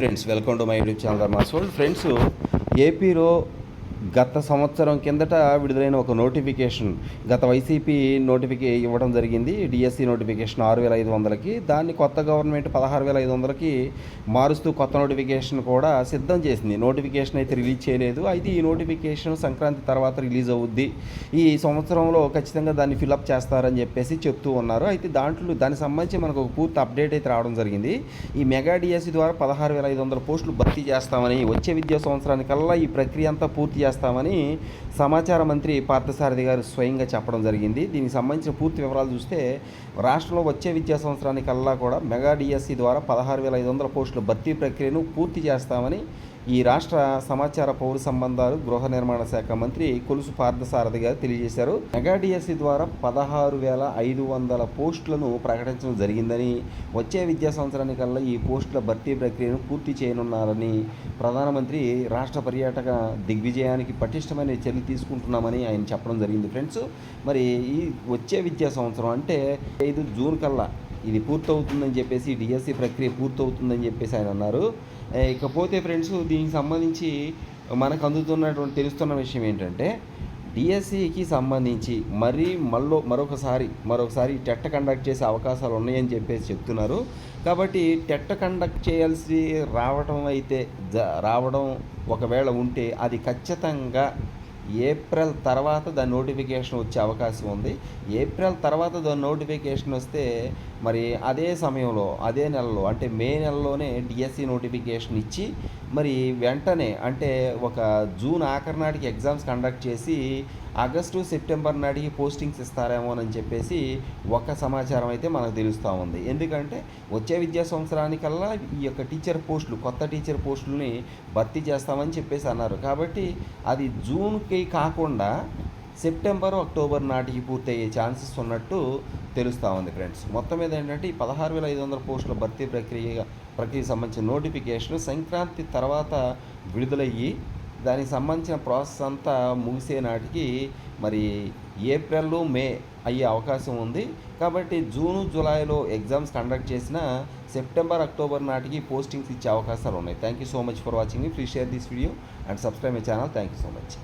Friends welcome to my YouTube channel Dharma's world friends ఏపీలో గత సంవత్సరం కిందట విడుదలైన ఒక నోటిఫికేషన్ గత వైసీపీ నోటిఫికే ఇవ్వడం జరిగింది. డిఎస్సి నోటిఫికేషన్ ఆరు వేల ఐదు వందలకి దాన్ని కొత్త గవర్నమెంట్ పదహారు వేల ఐదు వందలకి మారుస్తూ కొత్త నోటిఫికేషన్ కూడా సిద్ధం చేసింది. నోటిఫికేషన్ అయితే రిలీజ్ చేయలేదు. అయితే ఈ నోటిఫికేషన్ సంక్రాంతి తర్వాత రిలీజ్ అవుద్ది. ఈ సంవత్సరంలో ఖచ్చితంగా దాన్ని ఫిలప్ చేస్తారని చెప్పేసి చెప్తూ ఉన్నారు. అయితే దాంట్లో దానికి సంబంధించి మనకు ఒక పూర్తి అప్డేట్ అయితే రావడం జరిగింది. ఈ మెగా డిఎస్సి ద్వారా పదహారు వేల ఐదు వందల పోస్టులు భర్తీ చేస్తామని వచ్చే విద్యా సంవత్సరానికల్లా ఈ ప్రక్రియ అంతా పూర్తి చేస్తామని సమాచార మంత్రి పార్థసారథి గారు స్వయంగా చెప్పడం జరిగింది. దీనికి సంబంధించిన పూర్తి వివరాలు చూస్తే రాష్ట్రంలో వచ్చే విద్యా సంవత్సరానికల్లా కూడా మెగా డిఎస్సి ద్వారా పదహారు వేల ఐదు వందల పోస్టుల భర్తీ ప్రక్రియను పూర్తి చేస్తామని ఈ రాష్ట్ర సమాచార పౌర సంబంధాలు గృహ నిర్మాణ శాఖ మంత్రి కొలుసు పార్థసారథి గారు తెలియజేశారు. మెగాడిఎస్సి ద్వారా పదహారు వేల ఐదు వందల పోస్టులను ప్రకటించడం జరిగిందని వచ్చే విద్యా సంవత్సరానికల్లా ఈ పోస్టుల భర్తీ ప్రక్రియను పూర్తి చేయనున్నారని ప్రధానమంత్రి రాష్ట్ర పర్యాటక దిగ్విజయానికి పటిష్టమైన చర్యలు తీసుకుంటున్నామని ఆయన చెప్పడం జరిగింది. ఫ్రెండ్స్ మరి ఈ వచ్చే విద్యా సంవత్సరం అంటే ఐదు జూన్ కల్లా ఇది పూర్తవుతుందని చెప్పేసి డిఎస్సి ప్రక్రియ పూర్తవుతుందని చెప్పేసి ఆయన అన్నారు. ఇకపోతే ఫ్రెండ్స్ దీనికి సంబంధించి మనకు అందుతున్నటువంటి తెలుస్తున్న విషయం ఏంటంటే డిఎస్సికి సంబంధించి మరీ మళ్ళీ మరొకసారి మరొకసారి టెట్ కండక్ట్ చేసే అవకాశాలు ఉన్నాయని చెప్పేసి చెప్తున్నారు. కాబట్టి టెట్ కండక్ట్ చేయాల్సి రావడం అయితే జ రావడం ఒకవేళ ఉంటే అది ఖచ్చితంగా ఏప్రిల్ తర్వాత దాని నోటిఫికేషన్ వచ్చే అవకాశం ఉంది. ఏప్రిల్ తర్వాత దాని నోటిఫికేషన్ వస్తే మరి అదే సమయంలో అదే నెలలో అంటే మే నెలలోనే డిఎస్సి నోటిఫికేషన్ ఇచ్చి మరి వెంటనే అంటే ఒక జూన్ ఆఖరి నాటికి ఎగ్జామ్స్ కండక్ట్ చేసి ఆగస్టు సెప్టెంబర్ నాటికి పోస్టింగ్స్ ఇస్తారేమోనని చెప్పేసి ఒక సమాచారం అయితే మనకు తెలుస్తూ ఉంది. ఎందుకంటే వచ్చే విద్యా సంవత్సరానికల్లా ఈ యొక్క టీచర్ పోస్టులు కొత్త టీచర్ పోస్టులని భర్తీ చేస్తామని చెప్పేసి అన్నారు. కాబట్టి అది జూన్కి కాకుండా సెప్టెంబర్ అక్టోబర్ నాటికి పూర్తయ్యే ఛాన్సెస్ ఉన్నట్టు తెలుస్తూ ఉంది ఫ్రెండ్స్. మొత్తం మీద ఏంటంటే ఈ పదహారు వేల ఐదు వందల పోస్టుల భర్తీ ప్రక్రియ ప్రక్రియకి సంబంధించిన నోటిఫికేషన్ సంక్రాంతి తర్వాత విడుదలయ్యి దానికి సంబంధించిన ప్రాసెస్ అంతా ముగిసే నాటికి మరి ఏప్రిల్ మే అయ్యే అవకాశం ఉంది. కాబట్టి జూన్ జూలైలో ఎగ్జామ్స్ కండక్ట్ చేసిన సెప్టెంబర్ అక్టోబర్ నాటికి పోస్టింగ్స్ ఇచ్చే అవకాశాలు ఉన్నాయి. Thank you so much for watching please share this video and subscribe my channel thank you so much